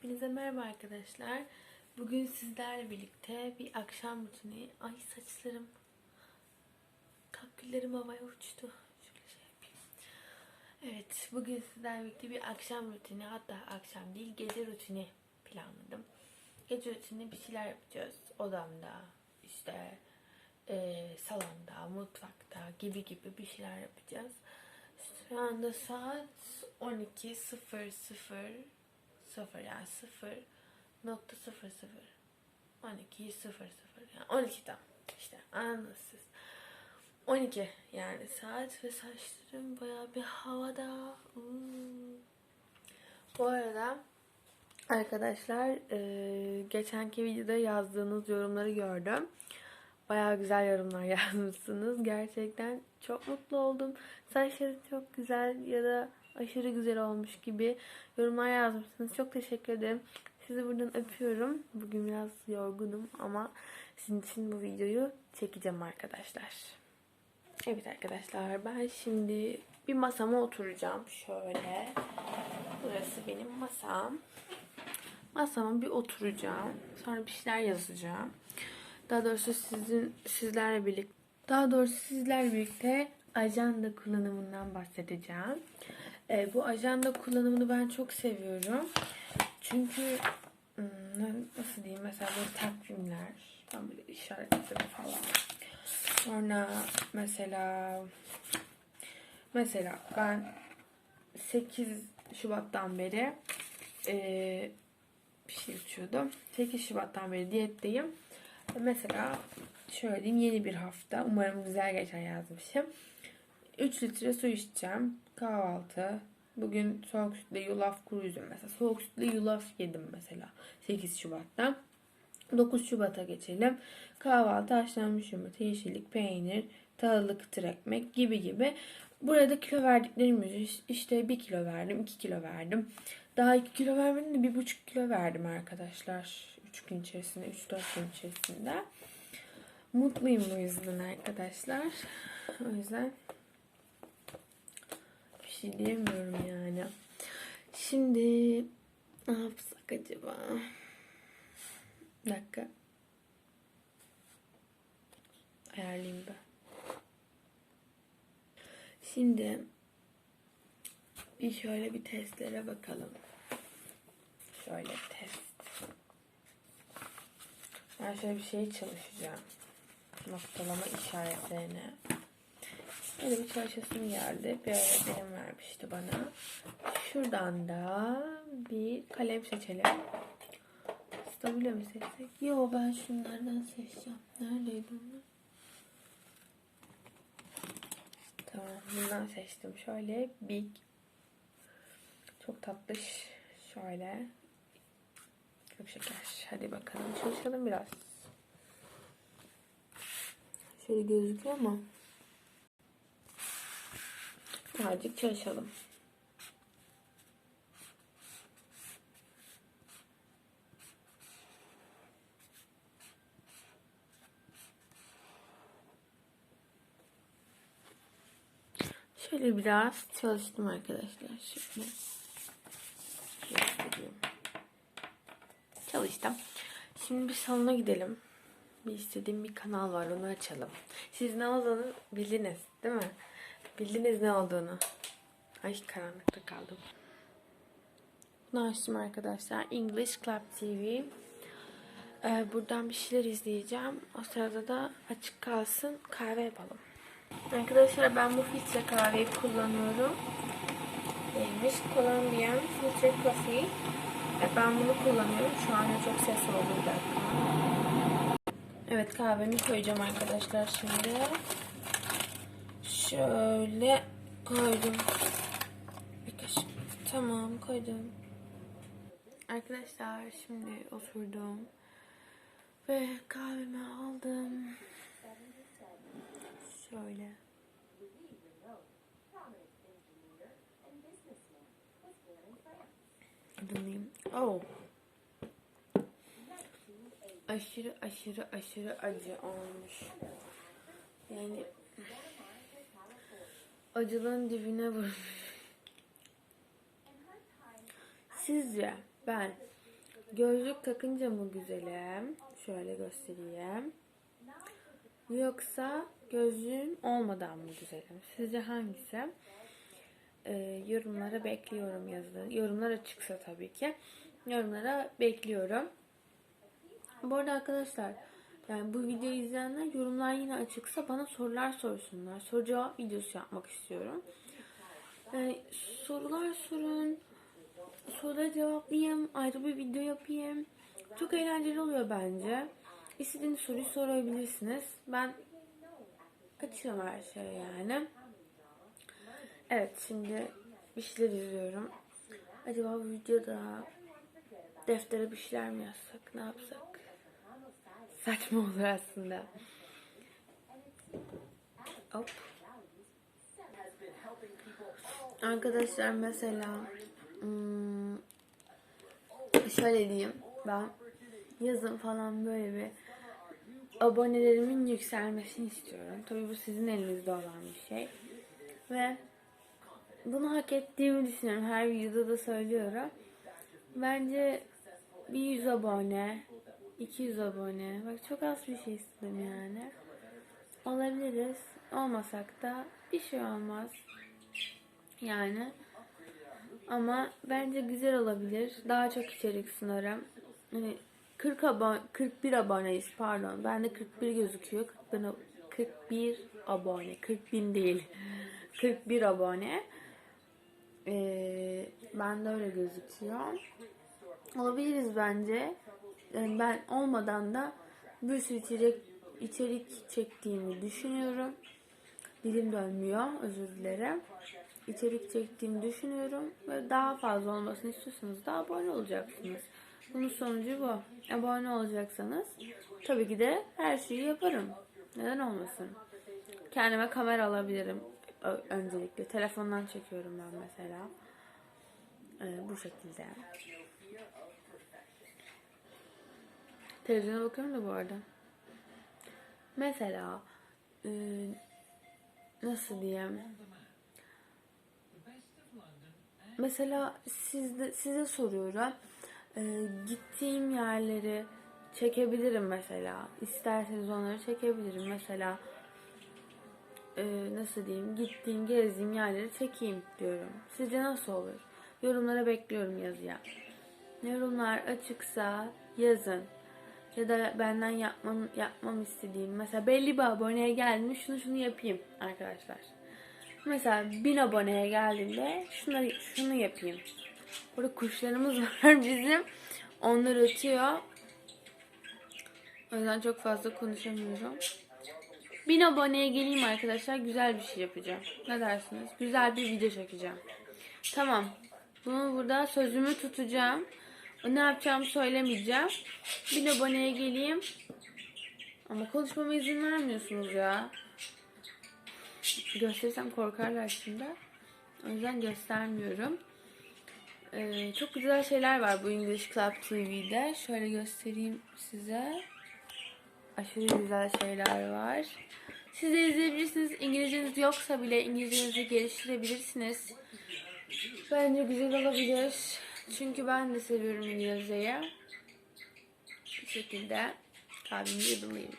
Hepinize merhaba arkadaşlar. Bugün sizlerle birlikte bir akşam rutini. Ay saçlarım. Kaküllerim havaya uçtu. Şöyle şey yapayım. Evet bugün sizlerle birlikte bir akşam rutini hatta akşam değil gece rutini planladım. Gece rutini bir şeyler yapacağız. Odamda işte eee, salonda, mutfakta gibi gibi bir şeyler yapacağız. Şu anda saat 12.00 0 yani 0 nokta 0 0 12 0 0 yani 12 tam işte anladınız siz 12 yani saat ve saçlarım bayağı bir havada Uuu. bu arada arkadaşlar e, geçenki videoda yazdığınız yorumları gördüm Bayağı güzel yorumlar yazmışsınız. Gerçekten çok mutlu oldum. Saçları çok güzel ya da aşırı güzel olmuş gibi yorumlar yazmışsınız. Çok teşekkür ederim. Sizi buradan öpüyorum. Bugün biraz yorgunum ama sizin için bu videoyu çekeceğim arkadaşlar. Evet arkadaşlar ben şimdi bir masama oturacağım. Şöyle. Burası benim masam. Masama bir oturacağım. Sonra bir şeyler yazacağım. Daha doğrusu sizin sizlerle birlikte daha doğrusu sizlerle birlikte ajanda kullanımından bahsedeceğim. Ee, bu ajanda kullanımını ben çok seviyorum. Çünkü hmm, nasıl diyeyim mesela böyle takvimler, tam böyle işaretleri falan. Sonra mesela mesela ben 8 Şubat'tan beri eee bir şey içiyordum. 8 Şubat'tan beri diyetteyim. Mesela şöyle diyeyim yeni bir hafta. Umarım güzel geçer yazmışım. 3 litre su içeceğim. Kahvaltı. Bugün soğuk sütle yulaf kuru üzüm mesela. Soğuk sütle yulaf yedim mesela 8 Şubat'ta. 9 Şubat'a geçelim. Kahvaltı, haşlanmış yumurta, yeşillik, peynir, tahıllı kıtır ekmek gibi gibi. Burada kilo verdiklerimiz işte 1 kilo verdim, 2 kilo verdim. Daha 2 kilo vermedim de 1,5 kilo verdim arkadaşlar. 3 gün içerisinde, 3-4 gün içerisinde. Mutluyum bu yüzden arkadaşlar. O yüzden şey diyemiyorum yani. Şimdi ne yapsak acaba? Bir dakika. Ayarlayayım ben. Şimdi bir şöyle bir testlere bakalım. Şöyle test. Ben şöyle bir şey çalışacağım. Noktalama işaretlerine. Böyle bir çalışasım geldi. Bir öğretmenim vermişti bana. Şuradan da bir kalem seçelim. Stabile mi seçsek? Yo ben şunlardan seçeceğim. Neredeydi onlar? Tamam bundan seçtim. Şöyle big. Çok tatlış. Şöyle. Çok şeker. Hadi bakalım çalışalım biraz. Şöyle gözüküyor ama. Birazcık çalışalım. Şöyle biraz çalıştım arkadaşlar. Göstereyim. Çalıştım. Şimdi bir salona gidelim. Bir istediğim bir kanal var onu açalım. Siz ne olduğunu bildiniz değil mi? Bildiniz ne olduğunu. Ay karanlıkta kaldım. Bunu açtım arkadaşlar. English Club TV. Ee, buradan bir şeyler izleyeceğim. O sırada da açık kalsın kahve yapalım. Arkadaşlar ben bu filtre kahveyi kullanıyorum. Neymiş? Colombian Filtre Coffee. E, Ben bunu kullanıyorum. Şu anda çok ses oldu bir. Evet kahvemi koyacağım arkadaşlar şimdi. Şöyle koydum. Bir kaşık. Tamam koydum. Arkadaşlar şimdi oturdum. Ve kahvemi aldım. Şöyle. Adınayım. Oh. Aşırı aşırı aşırı acı olmuş. Yani acılığın dibine vurmuş. Sizce ben gözlük takınca mı güzelim? Şöyle göstereyim. Yoksa gözlüğüm olmadan mı güzelim? Sizce hangisi? Ee, yorumlara bekliyorum yazı. Yorumlar açıksa tabii ki. Yorumlara bekliyorum. Bu arada arkadaşlar yani bu videoyu izleyenler yorumlar yine açıksa bana sorular sorsunlar. Soru cevap videosu yapmak istiyorum. Yani sorular sorun. Soruları cevaplayayım. Ayrı bir video yapayım. Çok eğlenceli oluyor bence. İstediğiniz soruyu sorabilirsiniz. Ben açığım her şeye yani. Evet şimdi bir şeyler izliyorum. Acaba bu videoda deftere bir şeyler mi yazsak? Ne yapsak? Saçma olur aslında. Hop. Arkadaşlar mesela hmm, şöyle diyeyim ben yazın falan böyle bir abonelerimin yükselmesini istiyorum. Tabii bu sizin elinizde olan bir şey. Ve bunu hak ettiğimi düşünüyorum. Her videoda da söylüyorum. Bence bir 100 abone, 200 abone. Bak çok az bir şey istedim yani. Olabiliriz. Olmasak da bir şey olmaz. Yani ama bence güzel olabilir. Daha çok içerik sunarım. Hani 40 abone, 41 aboneyiz pardon. Bende 41 gözüküyor. 40 bin, 41 abone. 40 bin değil. 41 abone. Ee, bende öyle gözüküyor. Olabiliriz bence. Yani ben olmadan da bir sürü içerik, içerik çektiğimi düşünüyorum. Dilim dönmüyor. Özür dilerim. İçerik çektiğimi düşünüyorum. Ve daha fazla olmasını istiyorsanız da abone olacaksınız. Bunun sonucu bu. Abone olacaksanız tabii ki de her şeyi yaparım. Neden olmasın? Kendime kamera alabilirim öncelikle. Telefondan çekiyorum ben mesela. Ee, bu şekilde. Televizyona bakıyorum da bu arada. Mesela e, nasıl diyeyim? Mesela sizde, size soruyorum. E, gittiğim yerleri çekebilirim mesela. İsterseniz onları çekebilirim. Mesela e, nasıl diyeyim? Gittiğim, gezdiğim yerleri çekeyim diyorum. Sizce nasıl olur? Yorumlara bekliyorum yazıya. Yorumlar açıksa yazın. Ya da benden yapmam, yapmam istediğim. Mesela belli bir aboneye geldim şunu şunu yapayım arkadaşlar. Mesela bin aboneye geldiğimde şunu, şunu yapayım. Burada kuşlarımız var bizim. Onlar ötüyor. O yüzden çok fazla konuşamıyorum. Bin aboneye geleyim arkadaşlar. Güzel bir şey yapacağım. Ne dersiniz? Güzel bir video çekeceğim. Tamam. Bunu burada sözümü tutacağım. Ne yapacağımı söylemeyeceğim. Bin aboneye geleyim. Ama konuşmama izin vermiyorsunuz ya. Gösterirsem korkarlar şimdi. O yüzden göstermiyorum. Ee, çok güzel şeyler var bu English Club TV'de. Şöyle göstereyim size. Aşırı güzel şeyler var. Siz de izleyebilirsiniz. İngilizceniz yoksa bile İngilizcenizi geliştirebilirsiniz. Bence güzel olabilir. Çünkü ben de seviyorum İngilizceyi. Bu şekilde kahvemi yudumlayayım.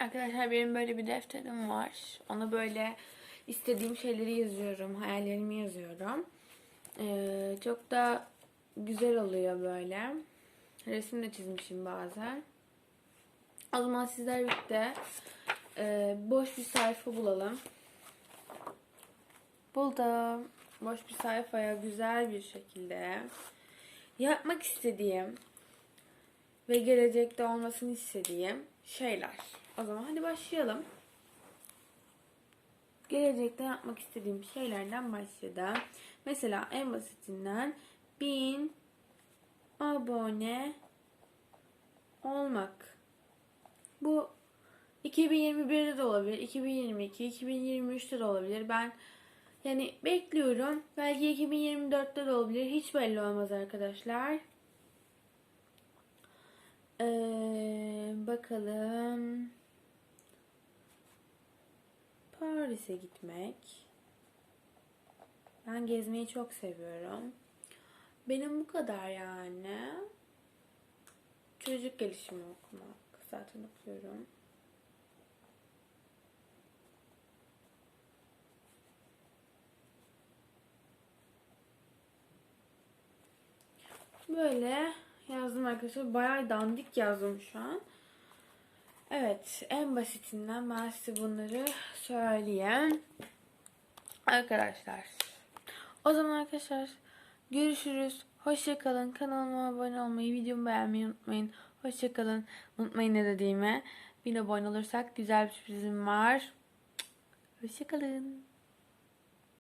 Arkadaşlar benim böyle bir defterim var. Ona böyle istediğim şeyleri yazıyorum. Hayallerimi yazıyorum. Ee, çok da güzel oluyor böyle. Resim de çizmişim bazen. O zaman sizler birlikte e, boş bir sayfa bulalım. Buldum. Boş bir sayfaya güzel bir şekilde yapmak istediğim ve gelecekte olmasını istediğim şeyler. O zaman hadi başlayalım. Gelecekte yapmak istediğim şeylerden başlayalım. Mesela en basitinden 1000 abone olmak. Bu 2021'de de olabilir, 2022, 2023'te de olabilir. Ben yani bekliyorum. Belki 2024'te de olabilir. Hiç belli olmaz arkadaşlar. Ee, bakalım. Paris'e gitmek. Ben gezmeyi çok seviyorum. Benim bu kadar yani. Çocuk gelişimi okumak. Zaten okuyorum. Böyle yazdım arkadaşlar. Bayağı dandik yazdım şu an. Evet, en basitinden ben size bunları söyleyeyim. Arkadaşlar. O zaman arkadaşlar görüşürüz. Hoşçakalın. Kanalıma abone olmayı, videomu beğenmeyi unutmayın. Hoşçakalın. Unutmayın ne dediğimi. Bir abone olursak güzel bir sürprizim var. Hoşçakalın.